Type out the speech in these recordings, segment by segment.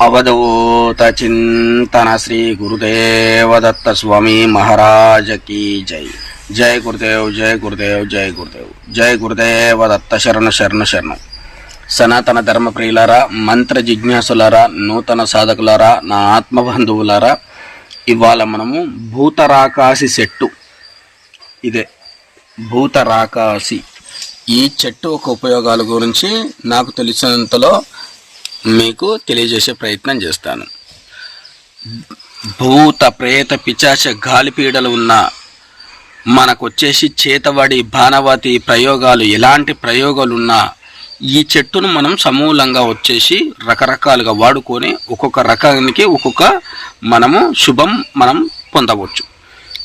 అవధూత చింతన శ్రీ గురుదేవ దత్త స్వామి మహారాజకి జై జై గురుదేవ్ జై గురుదేవ్ జై గురుదేవ్ జై గురుదేవ దత్త శరణ శరణ శరణం సనాతన ధర్మ ప్రియులారా మంత్ర జిజ్ఞాసులారా నూతన సాధకులారా నా ఆత్మబంధువులారా ఇవాళ మనము భూతరాకాశి చెట్టు. ఇదే భూతరాకాశి. ఈ చెట్టు ఒక ఉపయోగాల గురించి నాకు తెలిసినంతలో మీకు తెలియజేసే ప్రయత్నం చేస్తాను. భూత ప్రేత పిచాచ గాలిపీడలు ఉన్న మనకు వచ్చేసి చేతబడి బాణవతి ప్రయోగాలు ఎలాంటి ప్రయోగాలు ఉన్నా ఈ చెట్టును మనం సమూలంగా వచ్చేసి రకరకాలుగా వాడుకొని ఒక్కొక్క రకానికి ఒక్కొక్క మనము శుభం మనం పొందవచ్చు.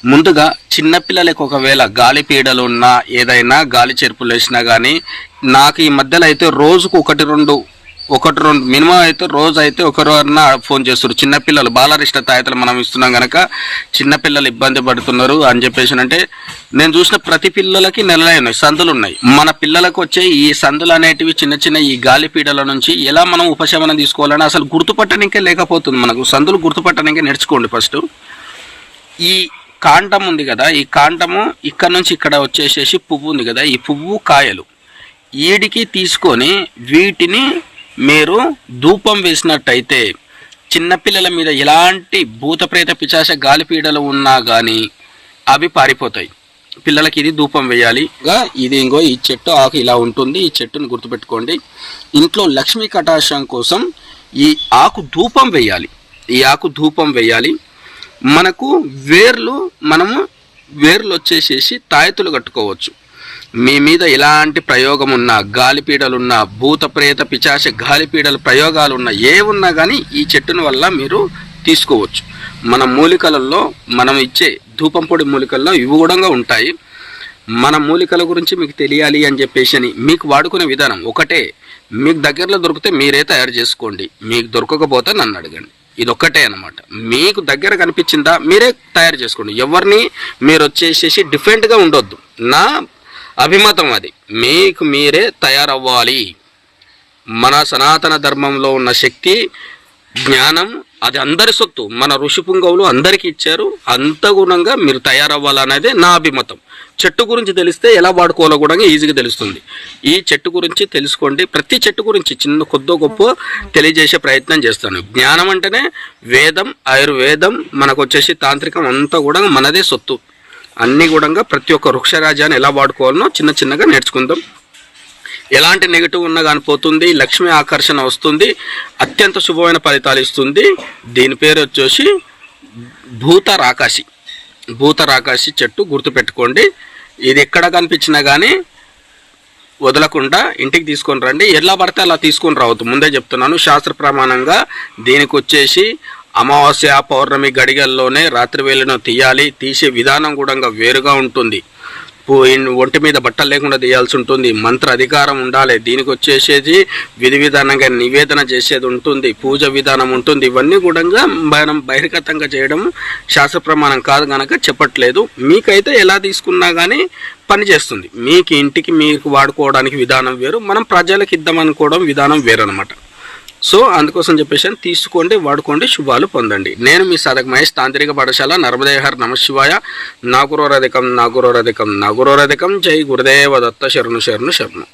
ముందుగా చిన్నపిల్లలకు ఒకవేళ గాలి పీడలు ఉన్నా ఏదైనా గాలి చెరుపులు వేసినా కానీ నాకు ఈ మధ్యలో అయితే రోజుకు ఒకటి రెండు ఒకటి రెండు మినిమం అయితే రోజు అయితే ఒకరన్నా ఫోన్ చేస్తారు. చిన్నపిల్లలు బాలరిష్ట తాయితలు మనం ఇస్తున్నాం కనుక చిన్నపిల్లలు ఇబ్బంది పడుతున్నారు అని చెప్పేసి అంటే నేను చూసిన ప్రతి పిల్లలకి నెలలై ఉన్నాయి సందులు ఉన్నాయి. మన పిల్లలకు వచ్చే ఈ సందులు అనేటివి చిన్న చిన్న ఈ గాలి పీడల నుంచి ఎలా మనం ఉపశమనం తీసుకోవాలని అసలు గుర్తుపట్టడానికే లేకపోతుంది మనకు. సందులు గుర్తుపట్టడానికే నేర్చుకోండి ఫస్ట్. ఈ కాండం ఉంది కదా ఈ కాండము ఇక్కడ నుంచి ఇక్కడ వచ్చేసేసి పువ్వు ఉంది కదా ఈ పువ్వు కాయలు. ఈడికి తీసుకొని వీటిని మీరు ధూపం వేసినట్టయితే చిన్నపిల్లల మీద ఎలాంటి భూతప్రేత పిచాస గాలిపీడలు ఉన్నా కానీ అవి పారిపోతాయి. పిల్లలకి ఇది ధూపం వేయాలి. ఇది ఇంకో ఈ చెట్టు ఆకు ఇలా ఉంటుంది. ఈ చెట్టును గుర్తుపెట్టుకోండి. ఇంట్లో లక్ష్మీ కటాక్షం కోసం ఈ ఆకు ధూపం వేయాలి. ఈ ఆకు ధూపం వేయాలి. మనకు వేర్లు మనము వేర్లు వచ్చేసేసి తాయతులు కట్టుకోవచ్చు. మీ మీద ఎలాంటి ప్రయోగం ఉన్నా గాలిపీడలున్నా భూత ప్రేత పిచాశ గాలిపీడల ప్రయోగాలు ఉన్నా ఏ ఉన్నా కానీ ఈ చెట్టును వల్ల మీరు తీసుకోవచ్చు. మన మూలికలలో మనం ఇచ్చే ధూపం పొడి మూలికల్లో ఇవి కూడా ఉంటాయి. మన మూలికల గురించి మీకు తెలియాలి అని చెప్పేసి అని మీకు వాడుకునే విధానం ఒకటే. మీకు దగ్గరలో దొరికితే మీరే తయారు చేసుకోండి. మీకు దొరకకపోతే నన్ను అడగండి. ఇది ఒక్కటే అనమాట మీకు దగ్గర కనిపించిందా మీరే తయారు చేసుకోండి. ఎవరిని మీరు వచ్చేసేసి డిఫరెంట్గా ఉండొద్దు. నా అభిమతం అది. మీకు మీరే తయారవ్వాలి. మన సనాతన ధర్మంలో ఉన్న శక్తి జ్ఞానం అది అందరి సొత్తు. మన ఋషి పుంగవులు అందరికీ ఇచ్చారు. అంత గుణంగా మీరు తయారవ్వాలనేదే నా అభిమతం. చెట్టు గురించి తెలిస్తే ఎలా వాడుకోవాలో కూడా ఈజీగా తెలుస్తుంది. ఈ చెట్టు గురించి తెలుసుకోండి. ప్రతి చెట్టు గురించి చిన్న కొద్దో గొప్ప తెలియజేసే ప్రయత్నం చేస్తాను. జ్ఞానం అంటేనే వేదం ఆయుర్వేదం మనకు వచ్చేసి తాంత్రికం అంతా కూడా మనదే సొత్తు. అన్నీ కూడా ప్రతి ఒక్క వృక్షరాజాన్ని ఎలా వాడుకోవాలనో చిన్న చిన్నగా నేర్చుకుందాం. ఎలాంటి నెగిటివ్ ఉన్నా కానీ పోతుంది లక్ష్మి ఆకర్షణ వస్తుంది అత్యంత శుభమైన ఫలితాలు ఇస్తుంది. దీని పేరు వచ్చేసి భూత రాకాశి. భూత రాకాశి చెట్టు గుర్తుపెట్టుకోండి. ఇది ఎక్కడ కనిపించినా కానీ వదలకుండా ఇంటికి తీసుకొని రండి. ఎలా పడితే అలా తీసుకొని రావద్దు. ముందే చెప్తున్నాను శాస్త్ర ప్రమాణంగా దీనికి వచ్చేసి అమావాస్య పౌర్ణమి గడిగల్లోనే రాత్రి వేళను తీయాలి. తీసే విధానం కూడా వేరుగా ఉంటుంది. ఒంటి మీద బట్టలు లేకుండా తీయాల్సి ఉంటుంది. మంత్ర అధికారం ఉండాలి. దీనికి వచ్చేసేది విధి విధానంగా నివేదన చేసేది ఉంటుంది. పూజ విధానం ఉంటుంది. ఇవన్నీ కూడా మనం బహిర్గతంగా చేయడం శాస్త్ర ప్రమాణం కాదు కనుక చెప్పట్లేదు. మీకైతే ఎలా తీసుకున్నా కానీ పనిచేస్తుంది మీకు ఇంటికి మీకు వాడుకోవడానికి విధానం వేరు. మనం ప్రజలకు ఇద్దామనుకోవడం విధానం వేరు అనమాట సో అందుకోసం చెప్పేసి తీసుకోండి వాడుకోండి శుభాలు పొందండి. నేను మీ సాధక మహేష్ తాంత్రిక పాఠశాల నర్మదేహర్ నమశివాయ నాగురోరధికం నాగురోరధికం నాగురోరధికం. జై గురుదేవ దత్త శరణు శరణు శరణు.